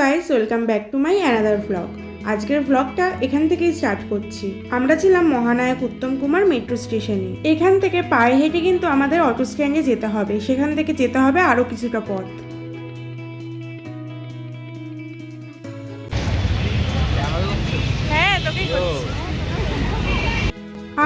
Guys welcome back to my another vlog আজকের ভ্লগটা এখান থেকেই স্টার্ট করছি। আমরা ছিলাম মহানায়ক উত্তম কুমার মেট্রো স্টেশনে এখান থেকে পায়ে হেঁটে কিন্তু আমাদের অটো স্ট্যান্ডে যেতে হবে। সেখান থেকে যেতে হবে আরও কিছুটা পথ। হ্যাঁ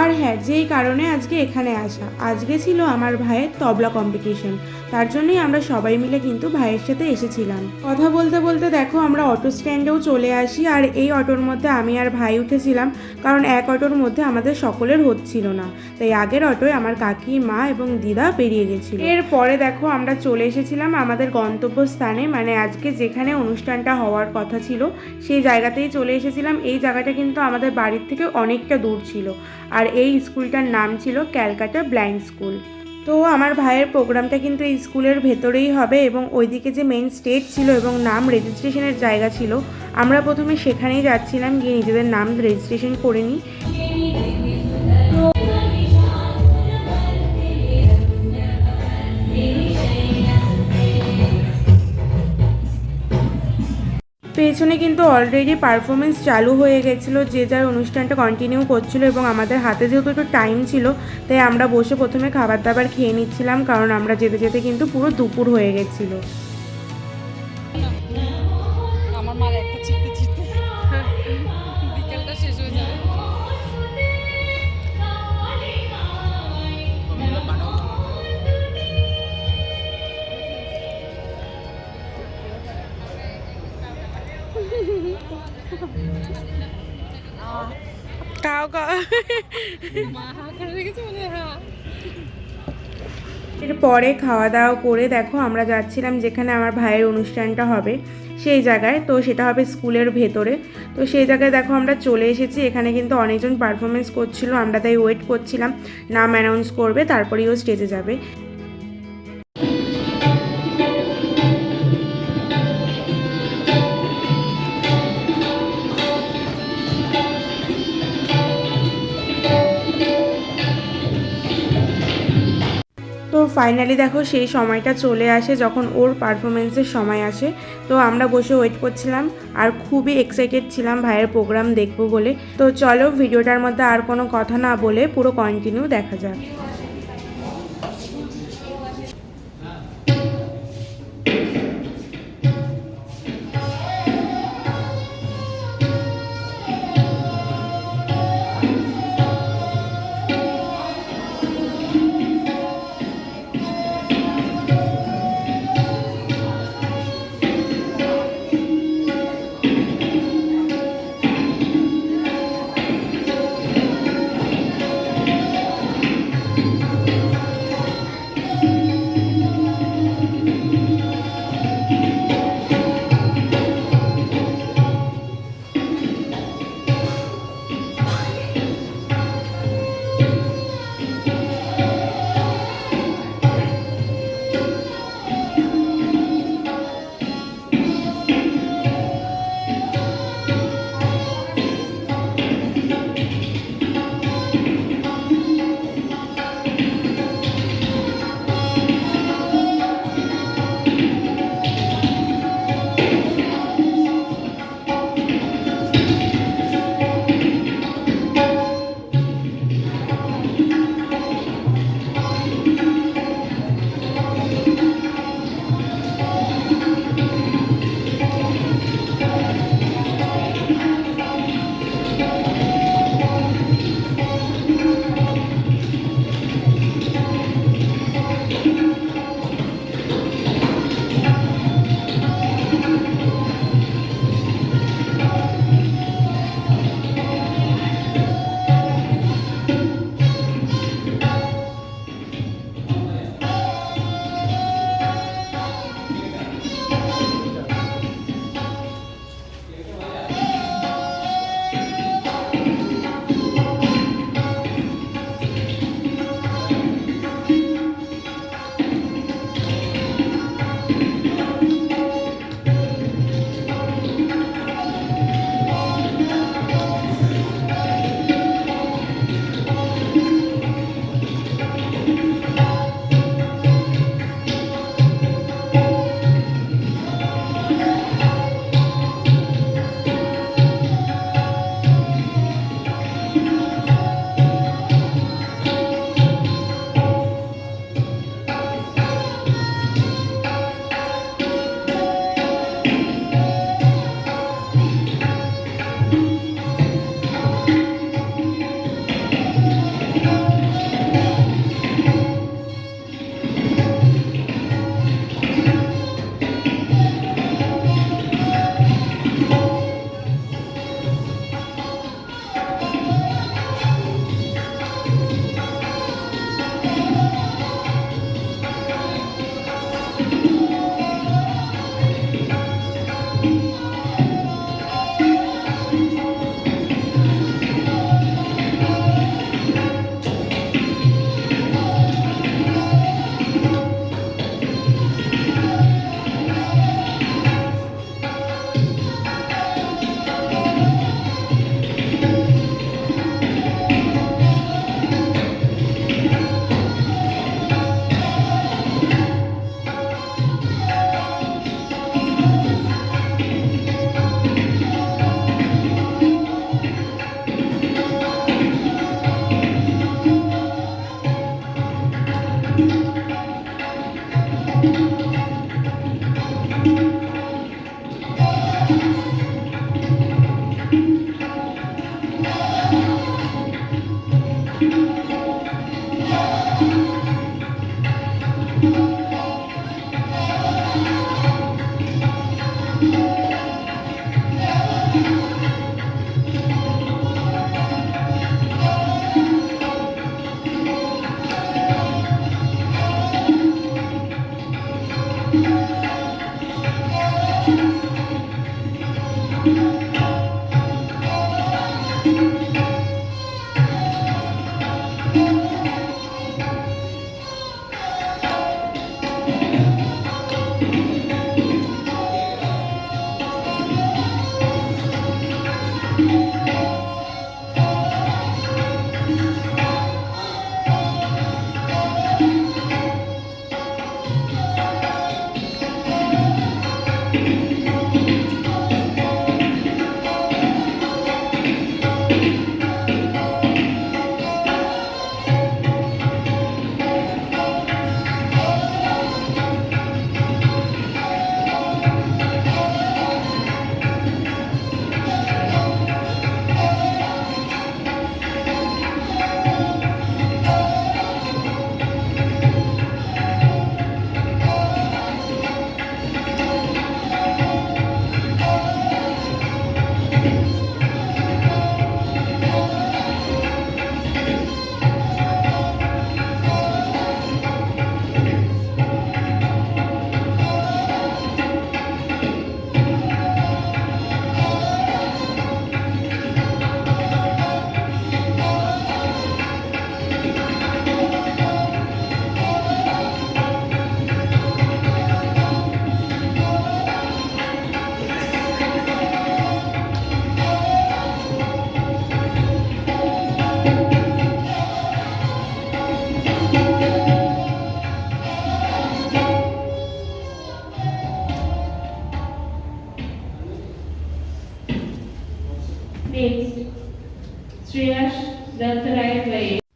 আর হ্যাঁ যেই কারণে আজকে এখানে আসা। আজকে ছিল আমার ভাইয়ের তবলা কম্পিটিশন তার জন্যই আমরা সবাই মিলে কিন্তু ভাইয়ের সাথে এসেছিলাম। কথা বলতে বলতে দেখো আমরা অটো স্ট্যান্ডেও চলে আসি আর এই অটোর মধ্যে আমি আর ভাই উঠেছিলাম কারণ এক অটোর মধ্যে আমাদের সকলের হচ্ছিল না। তাই আগের অটোয় আমার কাকি, মা এবং দিদা বেরিয়ে গেছিল। এরপরে দেখো আমরা চলে এসেছিলাম আমাদের গন্তব্যস্থানে মানে আজকে যেখানে অনুষ্ঠানটা হওয়ার কথা ছিল, সেই জায়গাতেই চলে এসেছিলাম। এই জায়গাটা কিন্তু আমাদের বাড়ির থেকে অনেকটা দূর ছিল। আর এই স্কুলটার নাম ছিল ক্যালকাটা ব্লাইন্ড স্কুল। তো আমার ভাইয়ের প্রোগ্রামটা কিন্তু এই স্কুলের ভেতরেই হবে এবং ওইদিকে যে মেন স্টেজ ছিল এবং নাম রেজিস্ট্রেশনের জায়গা ছিল, আমরা প্রথমে সেখানেই যাচ্ছিলাম, গিয়ে নিজেদের নাম রেজিস্ট্রেশন করে নিই। পেছনে কিন্তু অলরেডি পারফরমেন্স চালু হয়ে গেছিল, যে যার অনুষ্ঠানটা কন্টিনিউ করছিল এবং আমাদের হাতে যেহেতু একটু টাইম ছিল, তাই আমরা বসে প্রথমে খাবার দাবার খেয়ে নিচ্ছিলাম, কারণ আমরা যেতে যেতে কিন্তু পুরো দুপুর হয়ে গেছিল। এরপরে খাওয়া দাওয়া করে দেখো আমরা যাচ্ছিলাম যেখানে আমার ভাইয়ের অনুষ্ঠানটা হবে, সেই জায়গায়। তো সেটা হবে স্কুলের ভেতরে। তো সেই জায়গায় দেখো আমরা চলে এসেছি, এখানে কিন্তু অনেকজন পারফরমেন্স করছিল, আমরা তাই ওয়েট করছিলাম। নাম অ্যানাউন্স করবে, তারপরেই ও স্টেজে যাবে। ফাইনালি দেখো সেই সময়টা চলে আসে যখন ওর পারফরমেন্সের সময় আসে। তো আমরা বসে ওয়েট করছিলাম আর খুবই এক্সাইটেড ছিলাম ভাইয়ের প্রোগ্রাম দেখব বলে। তো চলো ভিডিওটার মধ্যে আর কোনো কথা না বলে পুরো কন্টিনিউ দেখা যাক।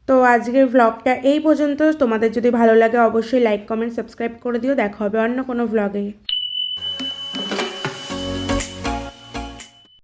তো আজকের ভ্লগটা এই পর্যন্ত। তোমাদের যদি ভালো লাগে অবশ্যই লাইক কমেন্ট সাবস্ক্রাইব করে দিও। দেখা হবে অন্য কোনো ভ্লগে